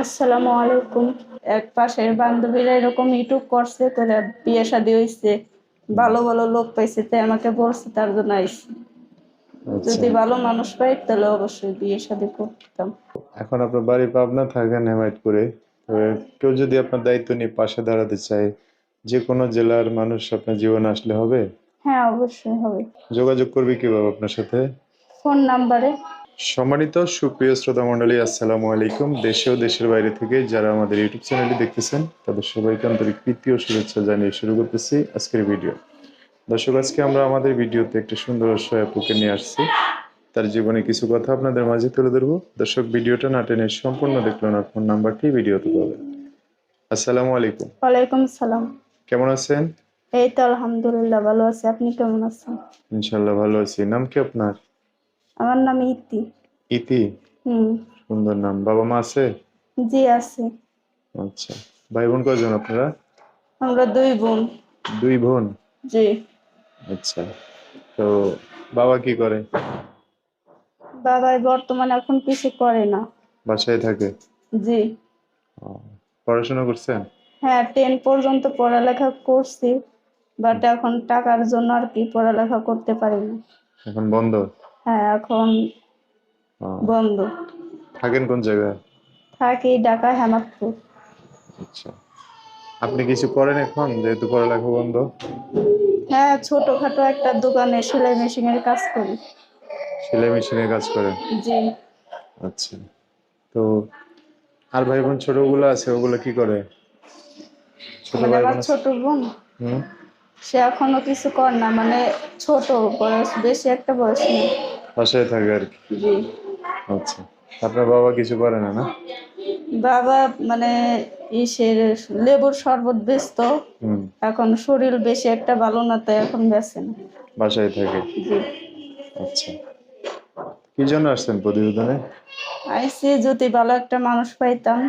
আসসালামু আলাইকুম। এক পাশের বান্ধবীরা এরকম ইউটিউব করছে করে বিয়ে শাদী হয়েছে ভালো ভালো লোক পাইছে তাই আমাকে বলছে তার জন্য আইসি। আচ্ছা। যদি ভালো মানুষ পাই তাহলে অবশ্যই বিয়ে শাদী করতাম। এখন আপনার বাড়ি পাবনা থাকেন হেমায়তপুরে তো কেউ যদি আপনার দায়িত্ব নিয়ে পাশে দাঁড়াতে চায় যে কোনো জেলার মানুষ আপনার জীবনে আসলে হবে? হ্যাঁ অবশ্যই হবে। যোগাযোগ করবে কীভাবে আপনার সাথে? ফোন নাম্বারে সম্মানিত সুপ্রিয় শ্রোতা মণ্ডলী আসসালামু আলাইকুম। দেশে ও দেশের বাইরে থেকে যারা আমাদের ইউটিউব চ্যানেলটি দেখতেছেন তাদের সবাইকে আন্তরিক প্রীতি ও শুভেচ্ছা জানিয়ে শুরু করতেছি আজকের ভিডিও। দর্শক আজকে আমরা আমাদের ভিডিওতে একটা সুন্দর সয়াপুকে নিয়ে আসছি। তার জীবনে কিছু কথা আপনাদের মাঝে তুলে ধরবো। দর্শক ভিডিওটা না টেনে সম্পূর্ণ দেখল না ফোন নাম্বারটি ভিডিওতে পাবেন। আসসালামু আলাইকুম। ওয়ালাইকুম সালাম কেমন আছেন? এই তো আলহামদুলিল্লাহ ভালো আছি। আপনি কেমন আছেন? ইনশাল্লাহ ভালো আছি। নাম কি আপনার? আমার নাম ইতি। ইতি? হুম। সুন্দর নাম। বাবা মা আছে? জি আছে। আচ্ছা। ভাই বোন কয়জন আপনারা? আমরা দুই বোন। দুই বোন? জি। আচ্ছা। তো বাবা কি করে? বাবাই বর্তমানে এখন কিছু করে না। বাসায় থাকে? জি। পড়াশোনা করছেন? হ্যাঁ টেন পর্যন্ত পড়ালেখা করছি বাট এখন টাকার জন্য আর কি পড়ালেখা করতে পারি না। এখন বন্ধ? হ্যাঁ এখন বন্ধ। থাকেন কোন জায়গায়? থাকি ঢাকা হেমাদপুর। আচ্ছা। আপনি কিছু করেন এখন? যেহেতু পড়ালেখা বন্ধ। হ্যাঁ ছোটখাটো একটা দোকানে সেলাই মেশিনের কাজ করি। সেলাই মেশিনে কাজ করেন? জি। আচ্ছা। তো আর ভাই বোন ছোটগুলো আছে ওগুলো কি করে? ছোট মানে ভাই বোন? ছোট বোন? হুম। সে এখনও কিছু কর না মানে ছোট বয়স বেশি একটা বয়স নেই। বাসায় থাকে আর কি। জি। আচ্ছা। আপনার বাবা কিছু করে না না? বাবা মানে ইসের লেবুর শরবত ব্যস্ত এখন শরীর বেশি একটা ভালো না তাই এখন বেছে না। বাসায় থাকে। জি। আচ্ছা। কি জন্য আসছেন প্রতিবেদনে? আইসি যদি ভালো একটা মানুষ পাইতাম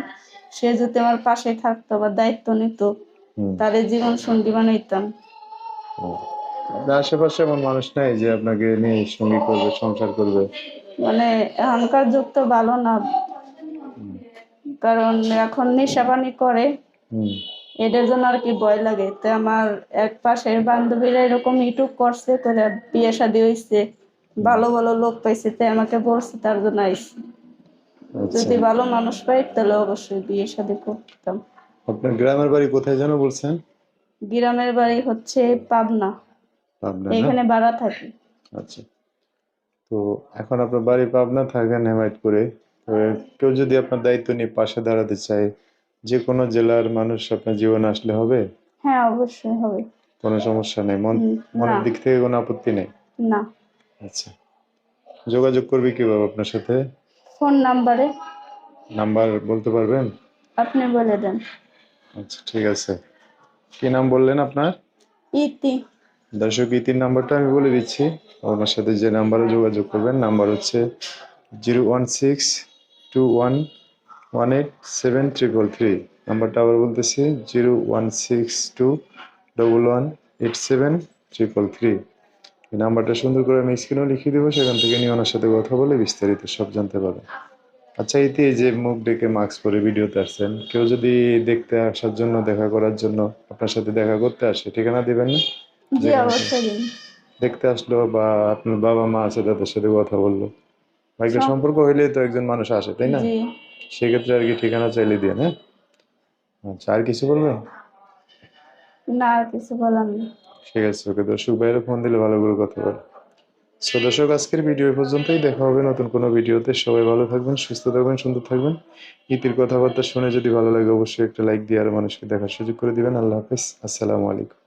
সে যদি আমার পাশে থাকতো বা দায়িত্ব নিত তাহলে জীবন সঙ্গী বানাইতাম। আপনার আশেপাশে এমন মানুষ নাই যে আপনাকে নিয়ে সঙ্গী করবে সংসার করবে। মানে এখনকার যুগ তো ভালো না। কারণ এখন নেশা পানি করে। এটার জন্য আর কি ভয় লাগে। তো আমার এক পাশের বান্ধবীরা এরকম ইউটিউব করছে করে বিয়ে শাদী হয়েছে ভালো ভালো লোক পাইছে তাই আমাকে বলছে তার জন্য আইসি আচ্ছা। যদি ভালো মানুষ পাই তাহলে অবশ্যই বিয়ে শাদী করতাম। আপনার গ্রামের বাড়ি কোথায় যেন বলছেন? গ্রামের বাড়ি হচ্ছে পাবনা। পাবনা এখানে ভাড়া থাকি। আচ্ছা। তো এখন আপনার বাড়ি পাবনা থাকেন হেমায়তপুরে। কেউ যদি আপনার দায়িত্ব নিয়ে পাশে দাঁড়াতে চায় যে কোনো জেলার মানুষ আপনার জীবনে আসলে হবে? হ্যাঁ অবশ্যই হবে। কোনো সমস্যা নেই? মন মনের দিক থেকে কোনো আপত্তি নেই? না। আচ্ছা। যোগাযোগ করবে কীভাবে আপনার সাথে? ফোন নাম্বারে। নাম্বার বলতে পারবেন? আপনি বলে দেন। আচ্ছা ঠিক আছে। কি নাম বললেন আপনার? ইতি। দর্শক ইতির নাম্বারটা আমি বলে দিচ্ছি। ওনার সাথে যে নাম্বারে যোগাযোগ করবেন, নাম্বার হচ্ছে zero one six two one one eight seven triple three. নাম্বারটা আবার বলতেছি, zero one six two double one eight seven triple three. এই নাম্বারটা সুন্দর করে আমি স্ক্রিনেও লিখিয়ে দেবো, সেখান থেকে নিয়ে ওনার সাথে কথা বলে বিস্তারিত সব জানতে পারবেন। আচ্ছা ইতি এই যে মুখ ডেকে মাস্ক পরে ভিডিওতে আসছেন, কেউ যদি দেখতে আসার জন্য, দেখা করার জন্য আপনার সাথে দেখা করতে আসে, ঠিকানা দেবেন না? জি অবশ্যই। দিন দেখতে আসলো বা আপনার বাবা মা আছে তাদের সাথে কথা বলল। ভাইকে সম্পর্ক হইলে তো একজন মানুষ আসে তাই না? সেক্ষেত্রে আর কি ঠিকানা চাইলে দিয়ে হ্যাঁ আচ্ছা আর কিছু বলবেন না আর কিছু ঠিক আছে ওকে দর্শক বাইরে ফোন দিলে ভালো করে কথা বল। সো দর্শক আজকের ভিডিও পর্যন্তই। দেখা হবে নতুন কোনো ভিডিওতে। সবাই ভালো থাকবেন সুস্থ থাকবেন সুন্দর থাকবেন। ইতির কথাবার্তা শুনে যদি ভালো লাগে অবশ্যই একটা লাইক দিয়ে আর মানুষকে দেখার সুযোগ করে দিবেন। আল্লাহ হাফিজ। আসসালামু আলাইকুম।